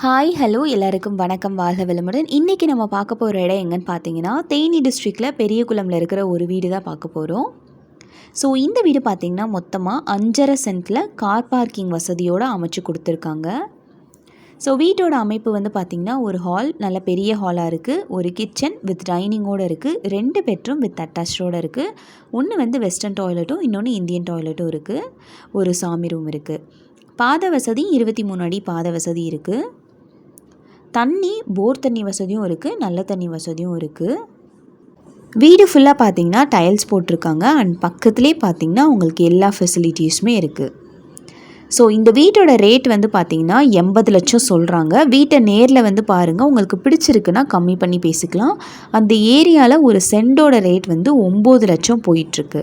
Hi hello எல்லாருக்கும் வணக்கம். வாழ்க வளமுடன். இன்றைக்கி நம்ம பார்க்க போகிற இடம் எங்கன்னு பார்த்தீங்கன்னா தேனி டிஸ்ட்ரிக்டில் பெரியகுளமில் இருக்கிற ஒரு வீடு தான் பார்க்க போகிறோம் ஸோ இந்த வீடு பார்த்திங்கன்னா மொத்தமாக அஞ்சரை சென்ட்டில் கார் பார்க்கிங் வசதியோடு அமைச்சு கொடுத்துருக்காங்க. ஸோ வீட்டோட அமைப்பு வந்து பார்த்திங்கன்னா ஒரு ஹால் நல்ல பெரிய ஹாலாக இருக்குது ஒரு கிச்சன் வித் டைனிங்கோடு இருக்குது ரெண்டு பெட்ரூம் வித் அட்டாச்சோடு இருக்குது ஒன்று வந்து வெஸ்டர்ன் டாய்லெட்டும் இன்னொன்று இந்தியன் டாய்லெட்டும் இருக்குது ஒரு சாமி ரூம் இருக்குது பாத வசதி இருபத்தி மூணு அடி பாத வசதி இருக்குது தண்ணி போர் தண்ணி வசதியும் இருக்குது நல்ல தண்ணி வசதியும் இருக்குது வீடு ஃபுல்லாக பார்த்தீங்கன்னா டைல்ஸ் போட்டிருக்காங்க. அண்ட் பக்கத்துலேயே பார்த்தீங்கன்னா உங்களுக்கு எல்லா ஃபெசிலிட்டிஸுமே இருக்குது ஸோ இந்த வீட்டோட ரேட் வந்து பார்த்தீங்கன்னா எண்பது லட்சம் சொல்கிறாங்க வீட்டை நேரில் வந்து பாருங்கள் உங்களுக்கு பிடிச்சிருக்குன்னா கம்மி பண்ணி பேசிக்கலாம். அந்த ஏரியாவில் ஒரு சென்டோட ரேட் வந்து ஒம்பது லட்சம் போயிட்டுருக்கு.